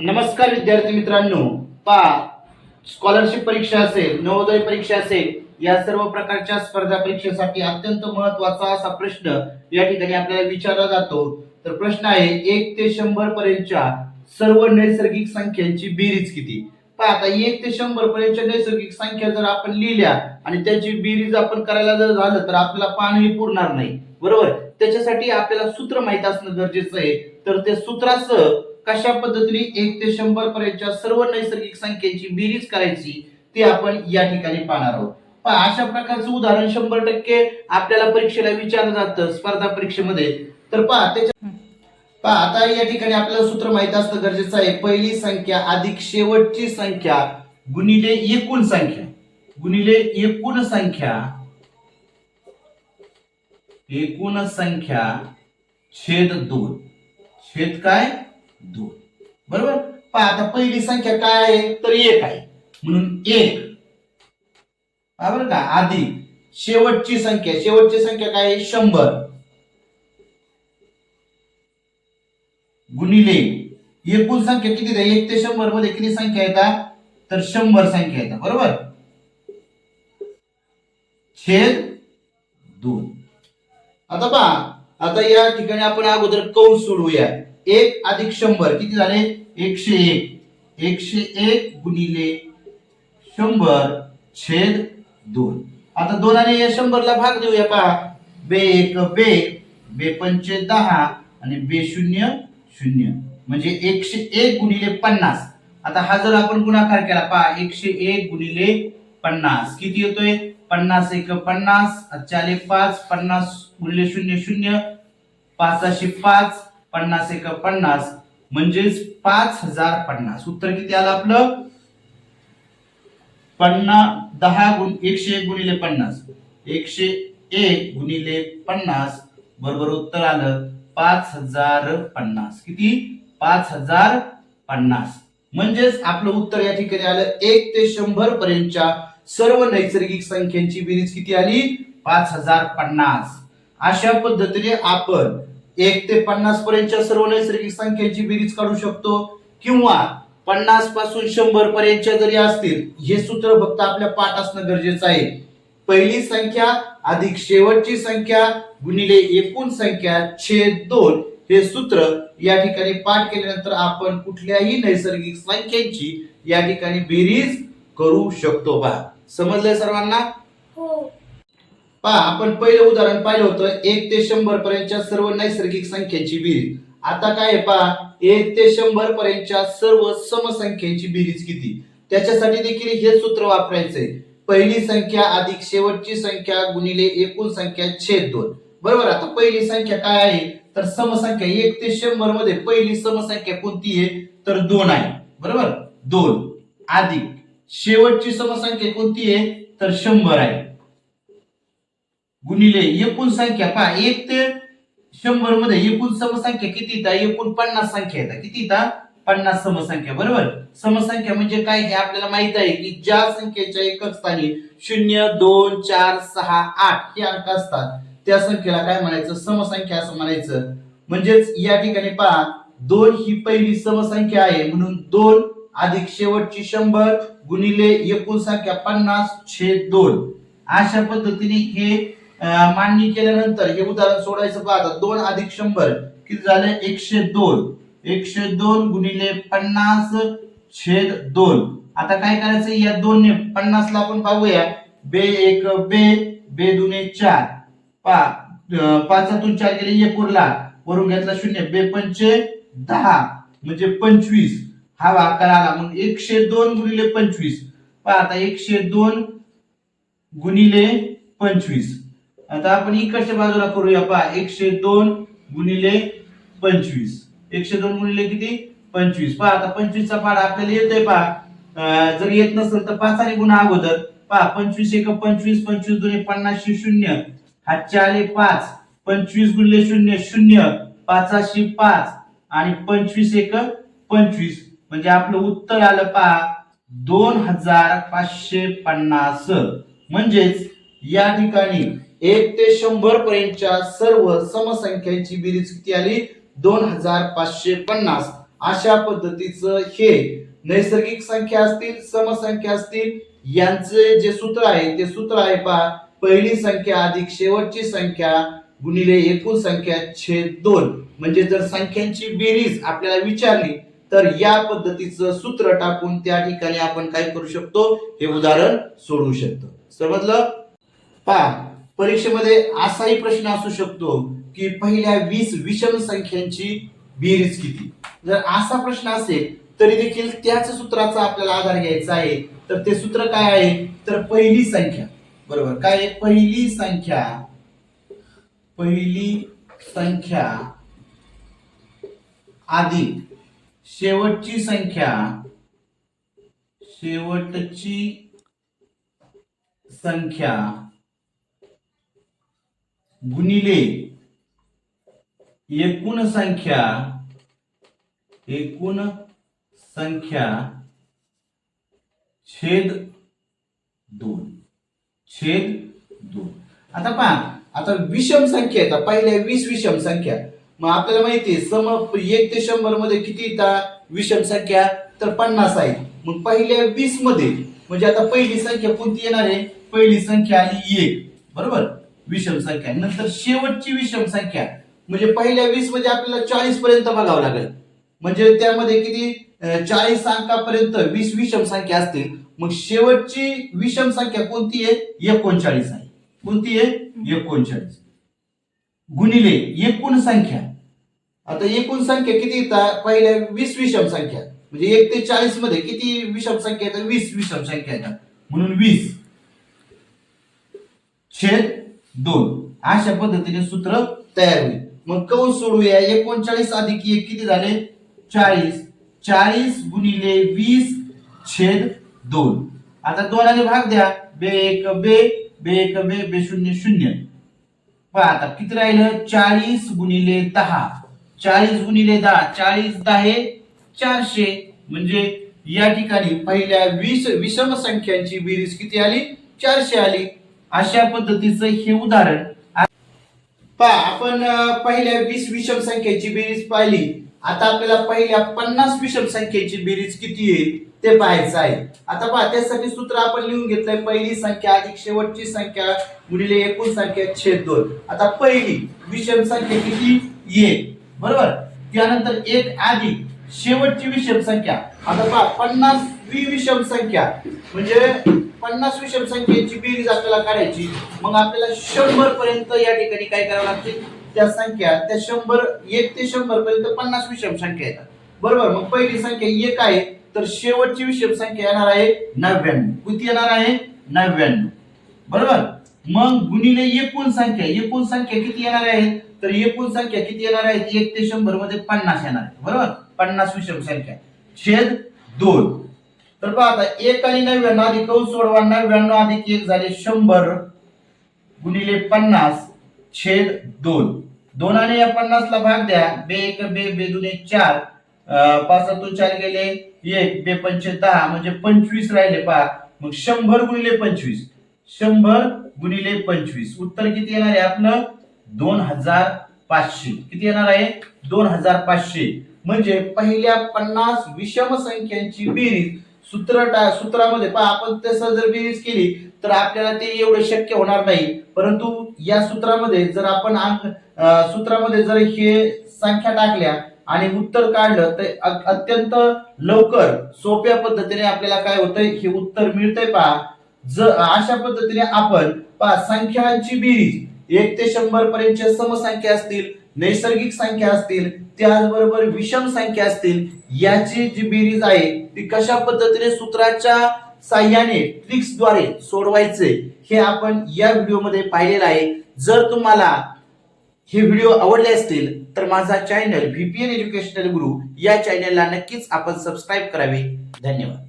नमस्कार विद्यार्थी मित्रांनो. पा स्कॉलरशिप परीक्षा असेल नवोदय परीक्षा असेल या सर्व प्रकारच्या स्पर्धा परीक्षेसाठी अत्यंत महत्त्वाचा असा प्रश्न या ठिकाणी आपल्याला विचारला जातो. तर प्रश्न आहे एक ते शंभर पर्यंतच्या सर्व नैसर्गिक संख्यांची बेरीज किती? पहा आता एक ते शंभर पर्यंतच्या नैसर्गिक संख्या जर आपण लिहिल्या आणि त्याची बेरीज आपण करायला जर झालं तर आपल्याला पानही पुरणार नाही. बरोबर? त्याच्यासाठी आपल्याला सूत्र माहीत असणं गरजेचं आहे. तर ते सूत्रासह कशा पद्धतीने एक ते शंभर पर्यंतच्या सर्व नैसर्गिक संख्येची बेरीज करायची ते आपण या ठिकाणी पाहणार आहोत. पहा अशा प्रकारचं उदाहरण शंभर टक्के आपल्याला परीक्षेला विचारलं जातं स्पर्धा परीक्षेमध्ये. तर पहा त्याच्या पहा आता या ठिकाणी आपल्याला सूत्र माहीत असणं गरजेचं आहे. पहिली संख्या अधिक शेवटची संख्या गुणिले एकूण संख्या. गुणिले एकूण संख्या एकूण संख्या छेद दोन. छेद काय? दोन. बरोबर? पहा आता पहिली संख्या काय आहे? तर एक आहे. म्हणून एक. बरोबर का अधिक शेवटची संख्या. शेवटची संख्या काय आहे? शंभर. गुणिले. एकूण संख्या किती आहे? एक ते शंभरमध्ये किती संख्या येतात तर शंभर संख्या येतात बरोबर? छेद दोन. आता पहा आता या ठिकाणी आपण अगोदर कौल सोडवूया. एक अधिक शंभर. किती झाले? एकशे एक. एकशे एक गुणिले शंभर छेद दोन. आता दोन आणि या शंभरला भाग देऊया पहा. बे एक बे. बे पंचे दहा आणि बे शून्य शून्य. म्हणजे एकशे एक गुणिले पन्नास. आता हा जर आपण गुणाकार केला पहा. एकशे एक गुणिले पन्नास. किती येतोय? पन्नास एक पन्नास चाले पाच पन्नास गुणिले शून्य शून्य. पाचशे पाच पन्नास एक पन्नास म्हणजेच पाच हजार पन्नास. उत्तर किती आलं आपलं? पन्नास दहा गुण एकशे एक गुणिले पन्नास. एकशे एक गुणिले पन्नास बरोबर उत्तर आलं पाच हजार पन्नास. किती? पाच हजार पन्नास. म्हणजेच आपलं उत्तर या ठिकाणी आलं एक ते शंभर पर्यंतच्या सर्व नैसर्गिक संख्यांची बेरीज किती आली? पाच हजार पन्नास. अशा पद्धतीने आपण एक ते पन्नास पर्यंतच्या सर्व नैसर्गिक संख्यांची बेरीज काढू शकतो. किंवा पन्नासपासून शंभर पर्यंतच्या जरी असतील हे सूत्र फक्त आपल्या पाठ असणं गरजेचं आहे. पहिली संख्या अधिक शेवटची संख्या गुणिले एकूण संख्या छेद दोन. हे सूत्र या ठिकाणी पाठ केल्यानंतर आपण कुठल्याही नैसर्गिक संख्यांची या ठिकाणी बेरीज करू शकतो पहा समजलंय सर्वांना? हो. पहा आपण पहिलं उदाहरण पाहिलं होतं एक ते शंभर पर्यंतच्या सर्व नैसर्गिक संख्येची बेरीज आता काय आहे पहा एक ते शंभर पर्यंतच्या सर्व समसंख्येची बेरीज किती? त्याच्यासाठी देखील हे सूत्र वापरायचंय. पहिली संख्या अधिक शेवटची संख्या गुणिले एकूण संख्या छेद दोन. बरोबर? आता पहिली संख्या काय आहे? तर समसंख्या एक ते शंभरमध्ये पहिली समसंख्या कोणती आहे? तर दोन आहे. बरोबर? दोन. अधिक. शेवटची समसंख्या कोणती आहे? तर शंभर आहे. गुणिले एकूण संख्या पहा एक ते शंभरमध्ये एकूण समसंख्या किती येतात एकूण पन्नास संख्या येतात किती येतात पन्नास समसंख्या बरोबर? समसंख्या म्हणजे काय हे आपल्याला माहीत आहे की ज्या संख्येच्या एकक स्थानी शून्य दोन चार सहा आठ हे अंक असतात. त्या संख्येला काय म्हणायचं? समसंख्या असं म्हणायचं. म्हणजेच या ठिकाणी पहा दोन ही पहिली समसंख्या आहे म्हणून दोन अधिक शेवटची शंभर गुणिले एकूण संख्या पन्नास छेद दोन. अशा पद्धतीने हे मांडणी केल्यानंतर हे उदाहरण सोडायचं पाहता दोन अधिक शंभर किती झाले? एकशे दोन. एकशे दोन गुणिले पन्नास छेद दोन. आता काय करायचं या दोन पन्नासला आपण पाहूया. बे एक बे बे दुने चार. पा पाचातून चार गेले एक उरला वरून घेतला शून्य. बे पंचे दहा म्हणजे पंचवीस. हा आकार आला. मग एकशे दोन गुणिले पंचवीस. पहा आता एकशे दोन गुणिले पंचवीस. आता आपण इकडच्या बाजूला करूया पहा एकशे दोन गुणिले पंचवीस. एकशे दोन गुणिले किती? पंचवीस. पहा आता पंचवीसचा पाडा आपल्याला येतोय पहा. जर येत नसेल तर पाच आणि गुन्हा अगोदर. पहा पंचवीस एक पंचवीस पंचवीस दोन पन्नासशे शून्य. हातचे आले पाच. पंचवीस गुणिले शून्य शून्य. पाचाशे पाच आणि पंचवीस एक पंचवीस. म्हणजे आपलं उत्तर आलं पहा दोन हजार पाचशे पन्नास. म्हणजेच या ठिकाणी एक ते शंभर पर्यंतच्या सर्व समसंख्यांची बेरीज किती आली? दोन हजार पाचशे पन्नास. अशा पद्धतीचं हे नैसर्गिक संख्या असतील समसंख्या असतील यांचे जे सूत्र आहे ते सूत्र आहे पहा. पहिली संख्या अधिक शेवटची संख्या गुणिले एकूण संख्या छेद दोन. म्हणजे जर संख्यांची बेरीज आपल्याला विचारली तर या पद्धतीचं सूत्र टाकून त्या ठिकाणी आपण काय करू शकतो? हे उदाहरण सोडवू शकतो. समजलं? पहा. परीक्षेमध्ये असाही प्रश्न असू शकतो की पहिल्या वीस विषम संख्यांची बेरीज किती? जर असा प्रश्न असेल तरी देखील त्याच सूत्राचा आपल्याला आधार घ्यायचा आहे. तर ते सूत्र काय आहे? तर पहिली संख्या. बरोबर. काय आहे? पहिली संख्या. पहिली संख्या अधिक शेवटची संख्या. शेवटची संख्या. गुणिले एकूण संख्या एकूण संख्या छेद दोन छेद दोन. आता पहा आता विषम संख्या येतात पहिल्या वीस विषम संख्या. मग आपल्याला माहिती आहे सम एक ते शंभरमध्ये किती येतात? विषम संख्या तर पन्नास आहे. मग पहिल्या वीसमध्ये म्हणजे आता पहिली संख्या कोणती येणार आहे? पहिली संख्या आली एक. बरोबर? विषम संख्या नंतर शेवटची विषम संख्या म्हणजे पहिल्या वीसमध्ये आपल्याला चाळीस पर्यंत बघावं लागेल. म्हणजे त्यामध्ये किती? चाळीस अंकापर्यंत वीस विषम संख्या असतील. मग शेवटची विषम संख्या कोणती आहे? एकोणचाळीस आहे. कोणती आहे? एकोणचाळीस. गुणिले एकूण संख्या. आता एकूण संख्या किती येतात पहिल्या वीस विषम संख्या म्हणजे एक ते चाळीसमध्ये किती विषम संख्या येतात? वीस विषम संख्या येतात. म्हणून वीस. छेद दोन. अशा पद्धतीने सूत्र तयार होईल. मग कौन सोडूया? एकोणचाळीस अधिक एक किती झाले? चाळीस. चाळीस गुणिले वीस छेद दोन. आता दोनाने भाग द्या. बे एक बे बे एक बे बे शून्य शून्य. पहा आता किती राहिलं? चाळीस गुणिले दहा. चाळीस गुणिले दहा. चाळीस दहा चारशे. म्हणजे या ठिकाणी पहिल्या वीस विषम संख्यांची बेरीज किती आली? चारशे आली. अशा पद्धतीचं हे उदाहरण पहा आपण पहिल्या वीस विषम संख्येची बेरीज पाहिली. आता आपल्याला पहिल्या पन्नास विषम संख्येची बेरीज किती येईल ते पाहायचं आहे. आता पहा त्यासाठी सूत्र आपण लिहून घेतलंय पहिली संख्या अधिक शेवटची संख्या गुणिले एकूण संख्या छेद दोन आता पहिली विषम संख्या किती एक बरोबर? त्यानंतर एक अधिक शेवटची विषम संख्या. आता पहा पन्नास विषम संख्या म्हणजे पन्नास विषमसंख्येची बेरीज आपल्याला काढायची. मग आपल्याला शंभर पर्यंत या ठिकाणी काय करावं लागते त्या संख्या त्या शंभर एक ते शंभर पर्यंत पन्नास विषम संख्या येतात. बरोबर? मग पहिली संख्या एक आहे तर शेवटची विषम संख्या येणार आहे नव्याण्णव. किती येणार आहे? नव्याण्णव. बरोबर? मग गुणिले एकूण संख्या एकूण संख्या किती येणार आहे? तर एकूण संख्या किती येणार आहे? एक ते शंभरमध्ये पन्नास येणार आहे. बरोबर? पन्नास विषम संख्या. छेद दोन. तर पहा आता एक आणि नव्याण्णव अधिक कौन सोडवा. नव्याण्णव अधिक एक झाले शंभर गुणिले पन्नास छेद दोन. दोन आणि या पन्नासला भाग द्या. बे एक बे बे दुने चार. पाचातून चार गेले एक बे पंचे दहा म्हणजे पंचवीस राहिले पहा. मग शंभर गुणिले पंचवीस. शंभर गुणिले पंचवीस. उत्तर किती येणार आहे आपलं? दोन हजार पाचशे. किती येणार आहे? दोन हजार पाचशे. म्हणजे पहिल्या पन्नास विषम संख्यांची बेरीज सूत्र टा- सूत्रामध्ये पहा आपण तसं जर बेरीज केली तर आपल्याला ते एवढं शक्य होणार नाही. परंतु या सूत्रामध्ये जर आपण अंक- सूत्रामध्ये जर हे संख्या टाकल्या आणि उत्तर काढलं तर अत्यंत लवकर सोप्या पद्धतीने आपल्याला काय होतंय? हे उत्तर मिळतंय पहा. जर अशा पद्धतीने आपण पहा संख्यांची बेरीज एक ते शंभर पर्यंतच्या समसंख्या असतील नैसर्गिक संख्या असतील त्याचबरोबर विषम संख्या असतील याची जी बेरीज आहे ती कशा पद्धतीने सूत्राच्या साह्याने ट्रिक्सद्वारे सोडवायचे हे आपण या व्हिडिओमध्ये पाहिलेलं आहे. जर तुम्हाला हे व्हिडिओ आवडले असतील तर माझा चॅनल व्हीपीएन एज्युकेशनल गुरु या चॅनलला नक्कीच आपण सबस्क्राईब करावे. धन्यवाद.